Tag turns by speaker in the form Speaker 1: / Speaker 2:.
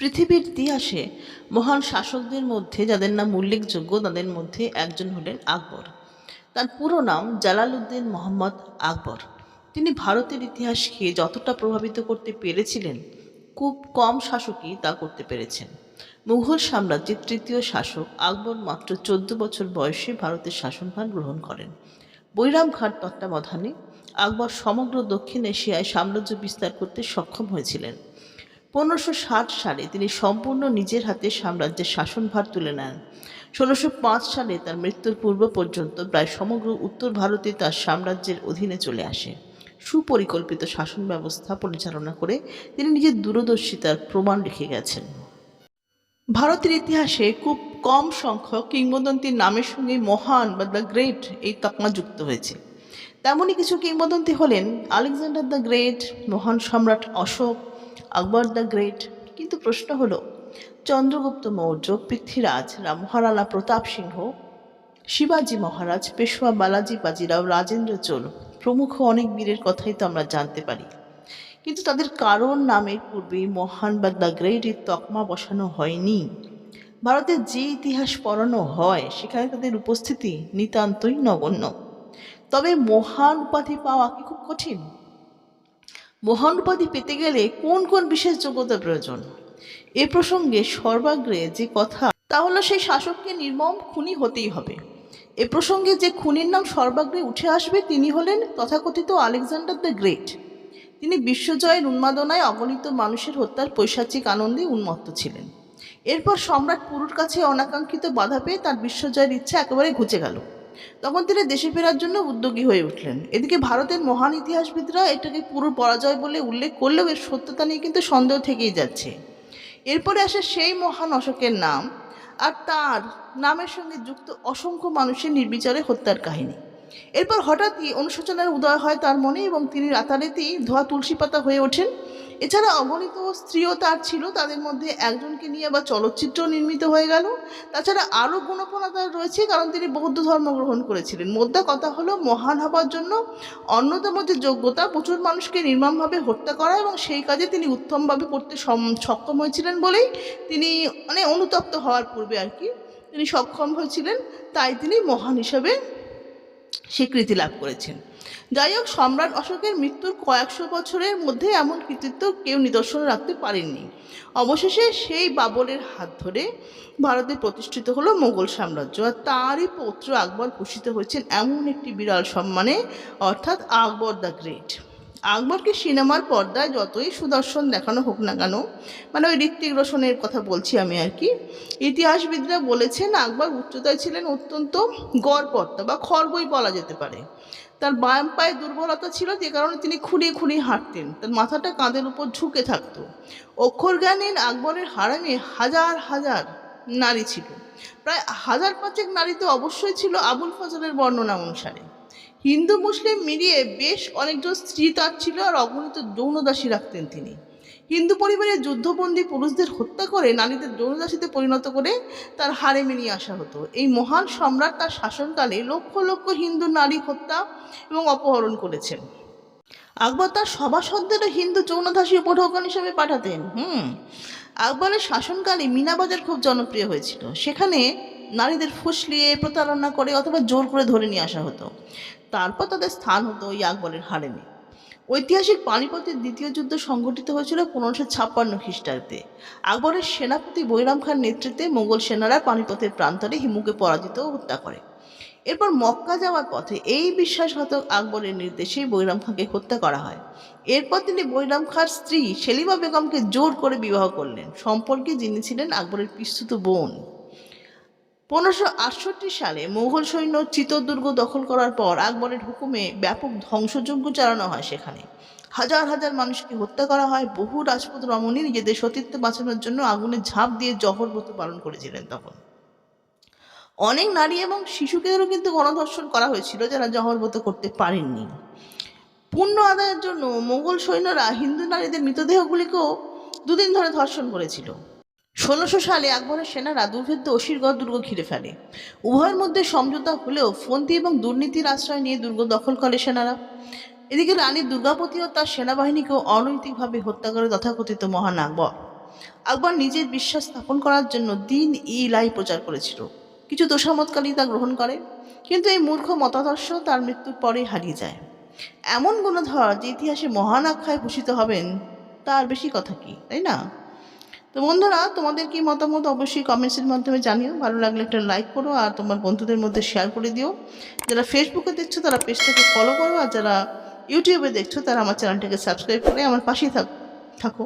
Speaker 1: ইতিহাসে মহান শাসকদের মধ্যে, যাদের নাম উল্লেখযোগ্য, তাদের মধ্যে একজন হলেন আকবর। তার পুরো নাম জালালউদ্দিন মোহাম্মদ আকবর। তিনি ভারতের ইতিহাসকে যতটা প্রভাবিত করতে পেরেছিলেন, খুব কম শাসকই তা করতে পেরেছেন। মুঘল সাম্রাজ্যের তৃতীয় শাসক আকবর মাত্র চোদ্দ বছর বয়সে ভারতের শাসনভার গ্রহণ করেন। বৈরাম খাঁর তত্ত্বাবধানে আকবর সমগ্র দক্ষিণ এশিয়ায় সাম্রাজ্য বিস্তার করতে সক্ষম হয়েছিলেন। পনেরোশো সালে তিনি সম্পূর্ণ নিজের হাতে সাম্রাজ্যের শাসনভার তুলে নেন। ষোলোশো সালে তার মৃত্যুর পূর্ব পর্যন্ত প্রায় সমগ্র উত্তর ভারতে তার সাম্রাজ্যের অধীনে চলে আসে। সুপরিকল্পিত শাসন ব্যবস্থা পরিচালনা করে তিনি নিজের দূরদর্শিতার প্রমাণ রেখে গেছেন। ভারতের ইতিহাসে খুব কম সংখ্যক কিংবদন্তির নামের সঙ্গে মহান বা দ্য গ্রেট এই তকমা যুক্ত হয়েছে। তেমনই কিছু কিংবদন্তি হলেন আলেকজান্ডার দ্য গ্রেট, মহান সম্রাট অশোক আকবর দ্য গ্রেট। কিন্তু প্রশ্ন হলো, চন্দ্রগুপ্ত মৌর্য, পৃথ্বীরাজ রাম মহারানা প্রতাপ সিংহ, শিবাজি মহারাজ, পেশোয়া বালাজি বাজিরাও, রাজেন্দ্র চোল প্রমুখ অনেক বীরের কথাই তো আমরা জানতে পারি। কিন্তু তাদের কারণ নামের পূর্বে মহান বা দ্য গ্রেট এর তকমা বসানো হয়নি। ভারতের যে ইতিহাস পড়ানো হয়, সেখানে তাদের উপস্থিতি নিতান্তই নগণ্য। তবে মহান উপাধি পাওয়া কি খুব কঠিন? মহান উপাধি পেতে গেলে কোন কোন বিশেষ যোগ্যতা প্রয়োজন? এ প্রসঙ্গে সর্বাগ্রে যে কথা, তা হলো সেই শাসককে নির্মম খুনি হতেই হবে। এ প্রসঙ্গে যে খুনির নাম সর্বাগ্রে উঠে আসবে, তিনি হলেন তথাকথিত আলেকজান্ডার দ্য গ্রেট। তিনি বিশ্বজয়ের উন্মাদনায় অগণিত মানুষের হত্যার পৈশাচিক আনন্দে উন্মত্ত ছিলেন। এরপর সম্রাট পুরুর কাছে অনাকাঙ্ক্ষিত বাধা পেয়ে তার বিশ্বজয়ের ইচ্ছা একেবারে ঘুচে গেল। তখন তিনি দেশে ফেরার জন্য উদ্যোগী হয়ে উঠলেন। এদিকে ভারতের মহান ইতিহাসবিদরা এটাকে পুরো পরাজয় বলে উল্লেখ করলেও এর সত্যতা নিয়ে কিন্তু সন্দেহ থেকেই যাচ্ছে। এরপরে আসে সেই মহান অশোকের নাম আর তার নামের সঙ্গে যুক্ত অসংখ্য মানুষের নির্বিচারে হত্যার কাহিনী। এরপর হঠাৎই অনুশোচনার উদয় হয় তার মনে এবং তিনি রাতারাতি ধোয়া তুলসী পাতা হয়ে ওঠেন। এছাড়া অগণিত স্ত্রীও তার ছিল, তাদের মধ্যে একজনকে নিয়ে আবার চলচ্চিত্র নির্মিত হয়ে গেল। তাছাড়া আরও গুণপনা তার রয়েছে, কারণ তিনি বৌদ্ধ ধর্ম গ্রহণ করেছিলেন। মোদ্দা কথা হলো, মহান হবার জন্য অন্যতম যে যোগ্যতা, প্রচুর মানুষকে নির্মমভাবে হত্যা করা এবং সেই কাজে তিনি উত্তমভাবে করতে সক্ষম হয়েছিলেন বলেই তিনি মানে অনুতপ্ত হওয়ার পূর্বে আর কি। তিনি সক্ষম হয়েছিলেন, তাই তিনি মহান হিসাবে স্বীকৃতি লাভ করেছেন যাই হোক, সম্রাট অশোকের মৃত্যুর কয়েকশো বছরের মধ্যে এমন কৃতিত্ব কেউ নিদর্শন রাখতে পারেননি। অবশেষে সেই বাবরের হাত ধরে ভারতে প্রতিষ্ঠিত হলো মোগল সাম্রাজ্য আর তারই পৌত্র আকবর ভূষিত হয়েছেন এমন একটি বিরাল সম্মানে, অর্থাৎ আকবর দ্য গ্রেট। আকবরকে সিনেমার পর্দায় যতই সুদর্শন দেখানো হোক না কেন মানে ওই ঋত্বিক রোশনের কথা বলছি আমি আর কি, ইতিহাসবিদরা বলেছেন আকবর উচ্চতায় ছিলেন অত্যন্ত গড়পর্তা বা খড়বই বলা যেতে পারে। তার বাম পায়ে দুর্বলতা ছিল যে কারণে তিনি খুঁড়িয়ে খুঁড়িয়ে হাঁটতেন, তার মাথাটা কাঁধের উপর ঝুঁকে থাকতো। অক্ষর জ্ঞানীন আকবরের হারামে হাজার হাজার নারী ছিল। প্রায় হাজার পাঁচেক নারী তো অবশ্যই ছিল আবুল ফজলের বর্ণনা অনুসারে হিন্দু মুসলিম মিলিয়ে বেশ অনেকজন স্ত্রী তার ছিল আর অগণিত যৌনদাসী রাখতেন তিনি। হিন্দু পরিবারের যুদ্ধবন্দী পুরুষদের হত্যা করে নারীদের যৌনদাসীতে পরিণত করে তার হারে নিয়ে আসা হতো। এই মহান সম্রাট তার শাসনকালে লক্ষ লক্ষ হিন্দু নারী হত্যা এবং অপহরণ করেছেন। আকবর তার সভাসদেরও হিন্দু যৌনদাসী উপঢৌকন হিসেবে পাঠাতেন। হুম, আকবরের শাসনকালে মিনাবাজার খুব জনপ্রিয় হয়েছিল। সেখানে নারীদের ফুসলিয়ে প্রতারণা করে অথবা জোর করে ধরে নিয়ে আসা হতো। তারপর তাদের স্থান হতো ওই আকবরের হারেমে ঐতিহাসিক পানিপথের দ্বিতীয় যুদ্ধ সংঘটিত হয়েছিল পনেরোশো ছাপ্পান্ন খ্রিস্টাব্দে। আকবরের সেনাপতি বৈরাম খান নেতৃত্বে মোগল সেনারা পানিপথের প্রান্তরে হিমুকে পরাজিত ও হত্যা করে। এরপর মক্কা যাওয়ার পথে এই বিশ্বাসঘাতক আকবরের নির্দেশেই বৈরাম খাঁকে হত্যা করা হয়। এরপর তিনি বৈরাম খাঁর স্ত্রী সেলিমা বেগমকে জোর করে বিবাহ করলেন। সম্পর্কে যিনি ছিলেন আকবরের পিস্তুত বোন। পনেরোশো আটষট্টি সালে মুঘল সৈন্য চিতোরদুর্গ দখল করার পর আকবরের হুকুমে ব্যাপক ধ্বংসযজ্ঞ চালানো হয় সেখানে। হাজার হাজার মানুষকে হত্যা করা হয়, বহু রাজপুত রমণী নিজেদের সতীত্ব বাঁচানোর জন্য আগুনে ঝাঁপ দিয়ে জহর ব্রত পালন করেছিলেন তখন। অনেক নারী এবং শিশুকেও কিন্তু গণধর্ষণ করা হয়েছিল যারা জহর ব্রত করতে পারেননি। পুণ্য আদায়ের জন্য মোগল সৈন্যরা হিন্দু নারীদের মৃতদেহগুলিকেও দুদিন ধরে ধর্ষণ করেছিল। ষোলোশো সালে আকবরের সেনারা দুর্ভেদ্য অসিরগড় দুর্গ ঘিরে ফেলে। উভয়ের মধ্যে সমঝোতা হলেও ফন্দি এবং দুর্নীতির আশ্রয় নিয়ে দুর্গ দখল করে সেনারা। এদিকে রানী দুর্গাপতি ও তার সেনাবাহিনীকেও অনৈতিকভাবে হত্যা করে তথাকথিত মহান আকবর। আকবর নিজের বিশ্বাস স্থাপন করার জন্য দিন ইলাই প্রচার করেছিল। কিছু তোষামতকারী তা গ্রহণ করে, কিন্তু এই মূর্খ মতাদর্শ তার মৃত্যুর পরেই হারিয়ে যায়। এমন গুণধর যে ইতিহাসে মহান আখ্যায় ভূষিত হবেন, তার বেশি কথা কি, তাই না? তো বন্ধুরা, তোমাদের কি মতামত অবশ্যই কমেন্টসের মাধ্যমে জানিও। ভালো লাগলে একটা লাইক করো আর তোমার বন্ধুদের মধ্যে শেয়ার করে দিও। যারা ফেসবুকে দেখছ, তারা পেজটাকে ফলো করো আর যারা ইউটিউবে দেখছ, তারা আমার চ্যানেলটাকে সাবস্ক্রাইব করে আমার পাশেই থাক থাকো।